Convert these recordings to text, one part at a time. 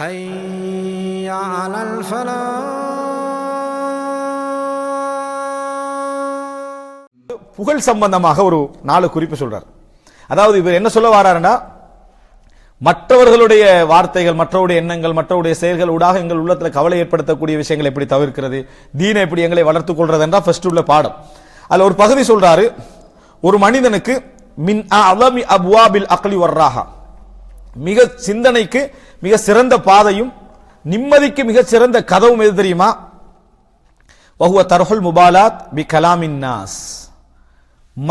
حي على الفلاح புகழ் சம்பந்தமாக ஒரு நாலு குறிப்பு சொல்றார் அதாவது இவர் என்ன சொல்ல வராருன்னா மற்றவர்களுடைய வார்த்தைகள் மற்றவருடைய எண்ணங்கள் மற்றவருடைய செயல்கள் ஊடாக எங்கள் உள்ளத்துல கவலை ஏற்படுத்தக்கூடிய விஷயங்களை எப்படி தவிர்க்கிறது தீனை எப்படி எங்களை வளர்த்துக் கொள்றது என்றா ஃபர்ஸ்ட் உள்ள பாடம் அதுல ஒரு பகுதி சொல்றாரு ஒரு மனிதனுக்கு மின் அலமி அப்வாபில் அக்லி வர்றாஹா மிக சிந்தனைக்கு மிக சிறந்த பாதையும் நிம்மதிக்கு மிக சிறந்த கதவும் எது தெரியுமா? வஹுவ தர்ஹுல் முபாலாத் பி கலாமின் நாஸ்.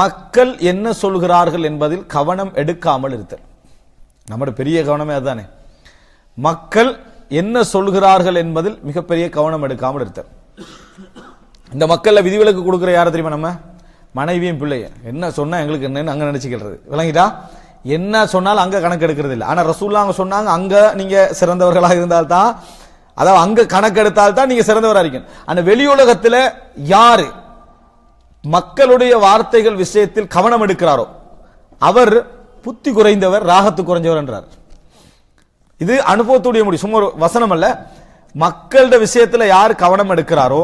மக்கள் என்ன சொல்கிறார்கள் என்பதில் கவனம் எடுக்காமல் இருத்தல். நம்முடைய பெரிய கவனமே அதுதானே. மக்கள் என்ன சொல்கிறார்கள் என்பதில் மிகப்பெரிய கவனம் எடுக்காமல் இருத்தல். இந்த மக்களில் விதிவிலக்கு கொடுக்குற யாரை தெரியுமா நம்ம? மனைவியும் பிள்ளைய என்ன சொன்னால் எங்களுக்கு என்னன்னு அங்கே நினச்சிக்கிறது விளங்கிட்டா? என்ன சொன்னாலும் அங்கே கணக்கு எடுக்கிறது இல்லை. ஆனால் ரசூல்லா அவங்க சொன்னாங்க அங்கே நீங்கள் சிறந்தவர்களாக இருந்தால் தான் அதாவது அங்கே கணக்கு எடுத்தால் தான் நீங்கள் சிறந்தவராக இருக்கணும் ஆனால் வெளி யார் மக்களுடைய வார்த்தைகள் விஷயத்தில் கவனம் எடுக்கிறாரோ அவர் புத்தி குறைந்தவர் ராகத்து குறைஞ்சவர் என்றார். இது அனுபவத்துடைய முடியும் சும்மா வசனம் அல்ல. மக்களோட விஷயத்தில் யார் கவனம் எடுக்கிறாரோ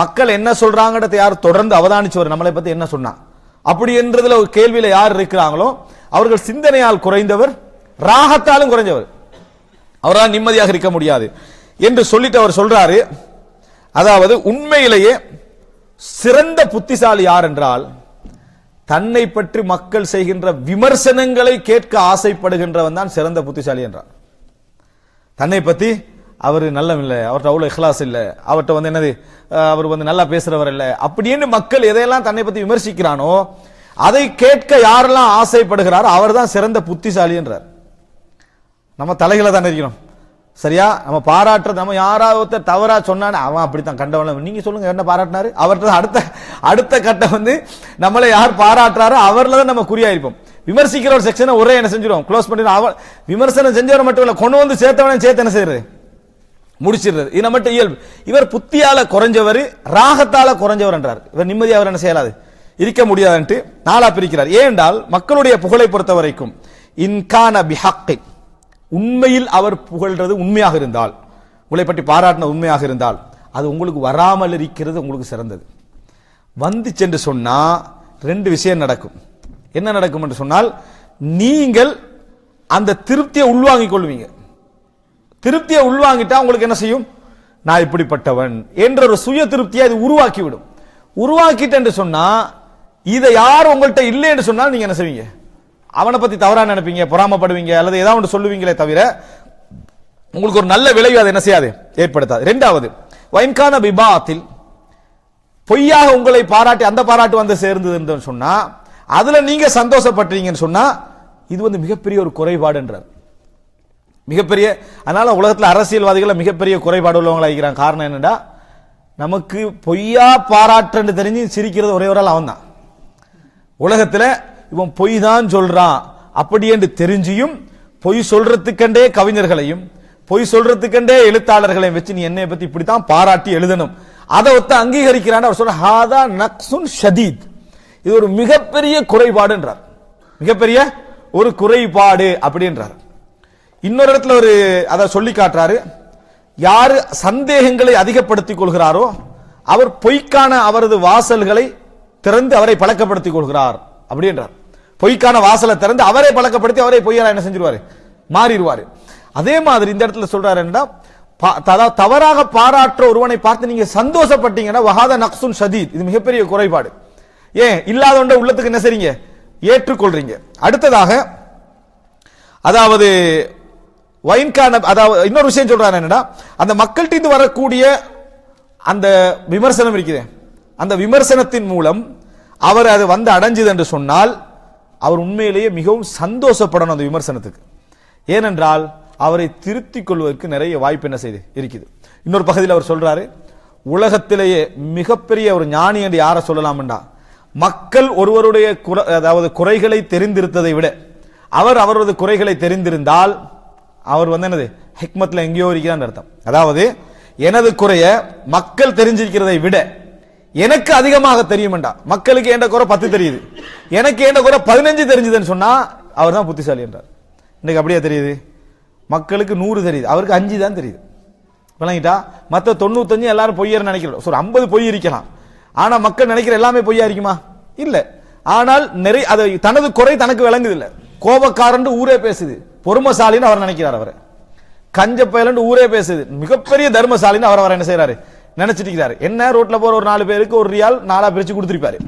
மக்கள் என்ன சொல்றாங்கன்றத யார் தொடர்ந்து அவதானிச்சவர் நம்மளை பற்றி என்ன சொன்னா? அப்படி என்றதுல ஒரு கேள்வியில யார் இருக்கிறாங்களோ அவர்கள் சிந்தனையால் குறைந்தவர் ராகத்தாலும் குறைஞ்சவர் அவரால் நிம்மதியாக இருக்க முடியாது. என்று சொல்லிட்டு அவர் சொல்றாரு அதாவது உண்மையிலேயே சிறந்த புத்திசாலி யார் என்றால் தன்னை பற்றி மக்கள் செய்கின்ற விமர்சனங்களை கேட்க ஆசைப்படுகின்றவன் தான் சிறந்த புத்திசாலி என்றார். தன்னை பற்றி அவர் நல்லம் இல்லை அவர்கிட்ட அவ்வளோ இஹ்லாஸ் இல்லை அவர்கிட்ட வந்து என்னது அவர் வந்து நல்லா பேசுறவர் இல்லை. அப்படின்னு மக்கள் எதையெல்லாம் தன்னை பற்றி விமர்சிக்கிறானோ அதை கேட்க யாரெல்லாம் ஆசைப்படுகிறாரோ அவர்தான் சிறந்த புத்திசாலின்றார். நம்ம தலைகளை தானே இருக்கிறோம் சரியா? நம்ம பாராட்டுறது நம்ம யாராவது ஒருத்தர் தவறா சொன்னானே அவன் அப்படித்தான் கண்டவன். நீங்க சொல்லுங்க என்ன பாராட்டினாரு? அவர்கிட்ட அடுத்த அடுத்த கட்டம் வந்து நம்மளை யார் பாராட்டுறாரோ அவர்ல தான் நம்ம குறியாயிருப்போம். விமர்சிக்கிற ஒரு செக்ஷனை ஒரே என்ன செஞ்சிடும் க்ளோஸ் பண்ணிடும் அவன் விமர்சனம் செஞ்சவரை மட்டும் இல்லை கொண்டு வந்து சேர்த்தவனே சேர்த்து என்ன செய்யறது? முடிச்சிடுறது. இது மட்டும் இயல்பு. இவர் புத்தியால குறைஞ்சவர் ராகத்தால குறைஞ்சவர் என்றார் இவர் நிம்மதியாக அவர் என்ன செய்யலாது? இருக்க முடியாதுன்ட்டு நாளா பிரிக்கிறார். ஏனென்றால் மக்களுடைய புகழை பொறுத்த வரைக்கும் இன்கான பிஹக்கை உண்மையில் அவர் புகழ்றது உண்மையாக இருந்தால் உங்களை பற்றி பாராட்டின உண்மையாக இருந்தால் அது உங்களுக்கு வராமல் இருக்கிறது உங்களுக்கு சிறந்தது. வந்துச்சு என்று சொன்னால் ரெண்டு விஷயம் நடக்கும். என்ன நடக்கும் என்று சொன்னால் நீங்கள் அந்த திருப்தியை உள்வாங்கிக் கொள்வீங்க. திருப்தியை உள்வாங்கிட்டா உங்களுக்கு என்ன செய்யும்? நான் இப்படிப்பட்டவன் என்ற ஒரு சுய திருப்தியை அது உருவாக்கிவிடும். உருவாக்கிட்டு என்று சொன்னா இதை யார் உங்கள்கிட்ட இல்லை என்று சொன்னால் நீங்க என்ன செய்வீங்க? அவனை பத்தி தவறா நினைப்பீங்க பொறாமப்படுவீங்க அல்லது ஏதாவது ஒன்று சொல்லுவீங்களே தவிர உங்களுக்கு ஒரு நல்ல விளைவு அதை என்ன செய்யாது? ஏற்படுத்தாது. ரெண்டாவது வைன்கான விபாத்தில் பொய்யாக உங்களை பாராட்டி அந்த பாராட்டு வந்து சேர்ந்தது சொன்னா அதுல நீங்க சந்தோஷப்பட்டீங்கன்னு சொன்னா இது வந்து மிகப்பெரிய ஒரு குறைபாடுன்றார். மிகப்பெரிய அதனால் உலகத்தில் அரசியல்வாதிகள் மிகப்பெரிய குறைபாடு உள்ளவங்களாக இருக்கிறாங்க. காரணம் என்னென்னா நமக்கு பொய்யா பாராட்டுன்னு தெரிஞ்சு சிரிக்கிறது ஒரே ஒரு ஆள் அவன் தான் உலகத்தில் இவன் பொய் தான் சொல்கிறான் அப்படி என்று தெரிஞ்சியும் பொய் சொல்றதுக்கண்டே கவிஞர்களையும் பொய் சொல்றதுக்கண்டே எழுத்தாளர்களையும் வச்சு நீ என்னை பத்தி இப்படித்தான் பாராட்டி எழுதணும். அதை ஒத்த அங்கீகரிக்கிறான் அவர் சொல்ற ஹாதா நக்சுன் ஷதீத். இது ஒரு மிகப்பெரிய குறைபாடுன்றார். மிகப்பெரிய ஒரு குறைபாடு அப்படின்றார். இன்னொரு இடத்துல ஒரு அதை சொல்லி காட்டுறாரு. யாரு சந்தேகங்களை அதிகப்படுத்திக் கொள்கிறாரோ அவர் பொய்க்கான அவரது வாசல்களை திறந்து அவரை பழக்கப்படுத்திக் கொள்கிறார் அப்படின்றார் பொய்க்கான வாசலை திறந்து அவரை பழக்கப்படுத்தி அவரை பொய்யரா என்ன செஞ்சிருவாரு? மாறிடுவாரு. அதே மாதிரி இந்த இடத்துல சொல்றாரு என்ன ததா- தவறாக பாராட்டுற ஒருவனை பார்த்து நீங்க சந்தோஷப்பட்டீங்கன்னா வஹாத நக்சுன் ஷதீத். இது மிகப்பெரிய குறைபாடு. ஏன்? இல்லாதவண்ட உள்ளத்துக்கு என்ன செய்றீங்க? ஏற்றுக்கொள்றீங்க. அடுத்ததாக அதாவது வைன்கான அதாவது இன்னொரு விஷயம் சொல்றாரு என்னடா அந்த மக்கள்கிட்ட வரக்கூடிய அந்த விமர்சனம் இருக்குது. அந்த விமர்சனத்தின் மூலம் அவர் அது வந்து அடைஞ்சது என்று சொன்னால் அவர் உண்மையிலேயே மிகவும் சந்தோஷப்படணும் அந்த விமர்சனத்துக்கு. ஏனென்றால் அவரை திருத்திக் கொள்வதற்கு நிறைய வாய்ப்பு என்ன செய்து இருக்குது. இன்னொரு பகுதியில் அவர் சொல்றாரு உலகத்திலேயே மிகப்பெரிய ஒரு ஞானி என்று யாரை சொல்லலாம்டா? மக்கள் ஒருவருடைய குறை அதாவது குறைகளை தெரிந்திருத்ததை விட அவர் அவரது குறைகளை தெரிந்திருந்தால் அவர் வந்து என்னது? ஹிக்மத்தில் எங்கேயோ இருக்கிறான்னு அர்த்தம். அதாவது எனது குறைய மக்கள் தெரிஞ்சிருக்கிறதை விட எனக்கு அதிகமாக தெரியுமெண்டா? மக்களுக்கு ஏண்ட குறை பத்து தெரியுது. எனக்கு ஏண்ட குறை பதினஞ்சு தெரிஞ்சுதுன்னு சொன்னா அவர் தான் புத்திசாலி என்றார். இன்னைக்கு அப்படியே தெரியுது? மக்களுக்கு நூறு தெரியுது. அவருக்கு அஞ்சு தான் தெரியுது. விளங்கிட்டா? மற்ற தொண்ணூத்தஞ்சு எல்லாரும் பொய்யர் நினைக்கிறோம். ஒரு ஐம்பது பொய் இருக்கலாம். ஆனால் மக்கள் நினைக்கிற எல்லாமே பொய்யா இருக்குமா? இல்லை. ஆனால் நிறைய அது தனது குறை தனக்கு விளங்குது இல்லை கோபக்காரன் ஊரே பேசுது. பொறுமசாலின்னு அவர் நினைக்கிறார் அவர். கஞ்ச பயலன்னு ஊரே பேசுது. மிகப்பெரிய தர்மசாலின்னு அவர் அவர் என்ன செய்யறாரு நினைச்சிட்டு இருக்கிறாரு என்ன ரோட்ல போற ஒரு நாலு பேருக்கு ஒரு ரியால் நாலா பிரிச்சு கொடுத்துருப்பாரு.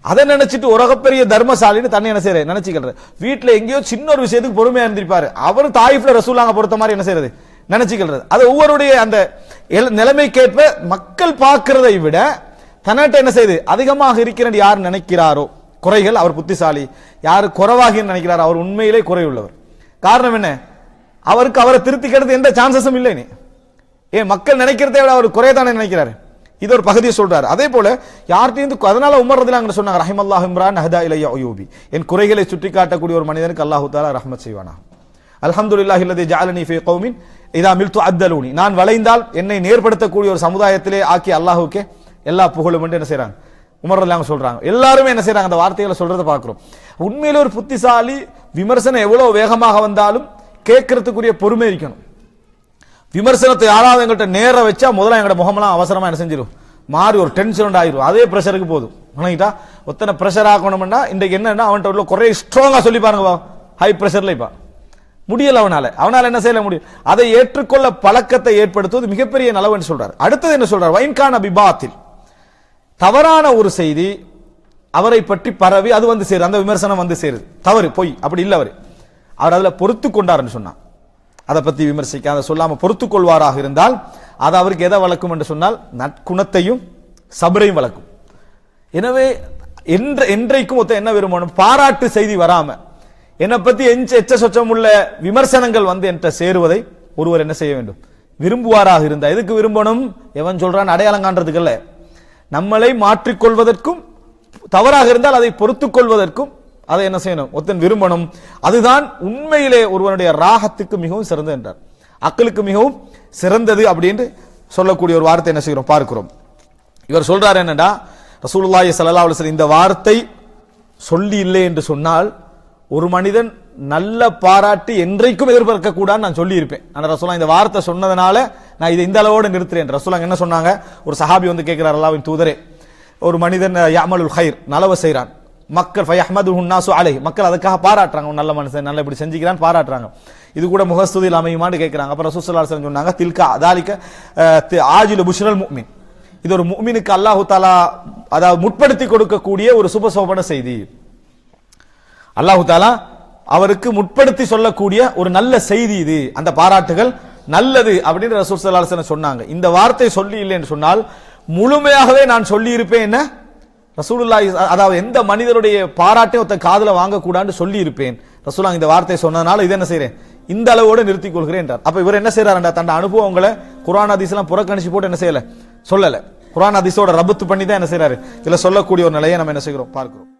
அதை நினைச்சிட்டு உலகப்பெரிய தர்மசாலின்னு தன்னை என்ன செய்யற நினைச்சுக்கிறாரு. வீட்டுல எங்கேயோ சின்ன ஒரு விஷயத்துக்கு பொறுமையா இருந்திருப்பாரு. அவர் தாயிஃப்ல ரசூலாங்க பொறுத்த மாதிரி என்ன செய்யறது நினைச்சுக்கிறது அது ஒவ்வொருடைய அந்த எல்- நிலைமைக்கேற்ப மக்கள் பார்க்கிறதை விட தன்னாட்ட என்ன செய்யுது? அதிகமாக இருக்கிற யார் நினைக்கிறாரோ? குறைகள் அவர் புத்திசாலி. யார் குறைவாகின்னு நினைக்கிறாரோ? அவர் உண்மையிலே குறையுள்ளவர். காரணம் என்ன? அவருக்கு அவரை திருத்திக்கிறது எந்த சான்சஸும் இல்லை ஏன் மக்கள் நினைக்கிறதை விட அவர் குறையதானே நினைக்கிறாரு. இது ஒரு பகுதியை சொல்றாரு. அதே போல யார்கிட்டையும் அதனால உமர்றதுல அங்க சொன்னாங்க ரஹிமல்லாஹ் இம்ரான் ஹதா இலையா அயூபி என் குறைகளை சுட்டி காட்டக்கூடிய ஒரு மனிதனுக்கு அல்லாஹு தாலா ரஹ்மத் செய்வானா? அல்ஹம்துலில்லாஹ் இல்லதி ஜாலனி ஃபே கௌமின் இதா மில்து அத்தலூனி நான் வளைந்தால் என்னை நேர்படுத்தக்கூடிய ஒரு சமுதாயத்திலே ஆக்கி அல்லாஹுக்கே எல்லா புகழும் என்று என்ன செய்யறாங்க உமர்றதுல அவங்க சொல்றாங்க. எல்லாருமே என்ன செய்யறாங்க அந்த வார்த்தைகளை சொல்றதை பார்க்குறோம். உண்மையிலே ஒரு புத்திசாலி விமர்சனம் எவ்வளோ வேகமாக வந்தாலும் கேட்கறதுக்குரிய பொறுமை இருக்கணும். விமர்சனத்தை யாராவது எங்கள்கிட்ட நேர வச்சா முதல்ல எங்கள்ட முகமெல்லாம் அவசரமாக என்ன செஞ்சிடும் மாறி ஒரு டென்ஷன் ஆயிரும் அதே ப்ரெஷருக்கு போதும். வணங்கிட்டா ஒத்தனை ப்ரெஷர் ஆகணும்னா இன்றைக்கு என்னன்னா அவன்கிட்ட உள்ள குறைய ஸ்ட்ராங்காக சொல்லி பாருங்க ஹை ப்ரெஷரில் இப்போ. முடியல அவனால். அவனால் என்ன செய்யல முடியும் அதை ஏற்றுக்கொள்ள பழக்கத்தை ஏற்படுத்துவது மிகப்பெரிய நலவு என்று சொல்றார். அடுத்தது என்ன சொல்றார்? வைன்கான பிபாத்தில். தவறான ஒரு செய்தி அவரை பற்றி பரவி அது வந்து சேரு அந்த விமர்சனம் வந்து சேருது. தவறு பொய் அப்படி இல்லை அவர். அவர் அதில் பொறுத்து கொண்டார்னு சொன்னான் அதை பற்றி விமர்சிக்க அதை சொல்லாமல் பொறுத்து கொள்வாராக இருந்தால் அது அவருக்கு எதை வளர்க்கும் என்று சொன்னால் நற்குணத்தையும் சபரையும் வளர்க்கும். எனவே என்ற என்றைக்கும் ஒருத்தன் என்ன விரும்பணும்? பாராட்டு செய்தி வராமல் என்னை பற்றி எஞ்ச எச்ச சொச்சம் உள்ள விமர்சனங்கள் வந்து என்கிட்ட சேருவதை ஒருவர் என்ன செய்ய வேண்டும்? விரும்புவாராக இருந்தால். எதுக்கு விரும்பணும்? எவன் சொல்கிறான் அடையாளம் காண்றதுக்கு இல்லை. நம்மளை மாற்றிக்கொள்வதற்கும் தவறாக இருந்தால் அதை பொறுத்துக் கொள்வதற்கும் அதை என்ன செய்யணும்? ஒருத்தன் விரும்பணும். அதுதான் உண்மையிலே ஒருவனுடைய ராகத்துக்கு மிகவும் சிறந்தது என்றார். அக்களுக்கு மிகவும் சிறந்தது அப்படின்னு சொல்லக்கூடிய ஒரு வார்த்தை என்ன செய்கிறோம்? பார்க்கிறோம். இவர் சொல்றார் என்னடா ரசூலுல்லாஹி சல்லா அலைஹி இந்த வார்த்தை சொல்லி இல்லை என்று சொன்னால் ஒரு மனிதன் நல்ல பாராட்டு என்றைக்கும் எதிர்பார்க்க கூடாதுன்னு நான் சொல்லியிருப்பேன். ஆனால் ரசூலா இந்த வார்த்தை சொன்னதுனால நான் இதை இந்த அளவோட நிறுத்துறேன் ரசூலா என்ன சொன்னாங்க? ஒரு சஹாபி வந்து கேட்கிறார் அல்லாவின் தூதரே ஒரு மனிதன் யாமலுல் ஹைர் நலவை செய்கிறான் மக்கள் ஃபை அஹமது ஹுன்னாசு அலை மக்கள் அதுக்காக பாராட்டுறாங்க. நல்ல மனுஷன் நல்ல இப்படி செஞ்சுக்கிறான் பாராட்டுறாங்க. இது கூட முகஸ்துதியில் அமையுமான்னு கேட்குறாங்க அப்புறம் ரசூலுல்லாஹி சொன்னாங்க தில்கா அதாலிக்க ஆஜில் புஷ்ரல் முக்மின் இது ஒரு முஃமினுக்கு அல்லாஹு தாலா அதாவது முற்படுத்தி கொடுக்கக்கூடிய ஒரு சுபசோபன செய்தி. அல்லாஹு தாலா அவருக்கு முற்படுத்தி சொல்லக்கூடிய ஒரு நல்ல செய்தி இது. அந்த பாராட்டுகள் நல்லது அப்படின்னு ரசூல் ஸல்லல்லாஹு சொன்னாங்க. இந்த வார்த்தை சொல்லி இல்லை என்று சொன்னால் முழுமையாகவே நான் சொல்லியிருப்பேன் என்ன? ரசூலுல்லா அதாவது எந்த மனிதருடைய பாராட்டையும் ஒருத்த காதில் வாங்கக்கூடாதுன்னு சொல்லியிருப்பேன். ரசூலா இந்த வார்த்தையை சொன்னதுனால இதை என்ன செய்கிறேன் இந்த அளவோடு நிறுத்திக் கொள்கிறேன் என்றார். அப்ப இவர் என்ன செய்யறாருண்டா தன் அனுபவங்களை குரான் ஹதீஸ் எல்லாம் புறக்கணிச்சு போட்டு என்ன செய்யல? சொல்லல. குரான் அதிசோட ரபத்து பண்ணி தான் என்ன செய்யறாரு இதுல சொல்லக்கூடிய ஒரு நிலையை நம்ம என்ன செய்கிறோம்? பார்க்கிறோம்.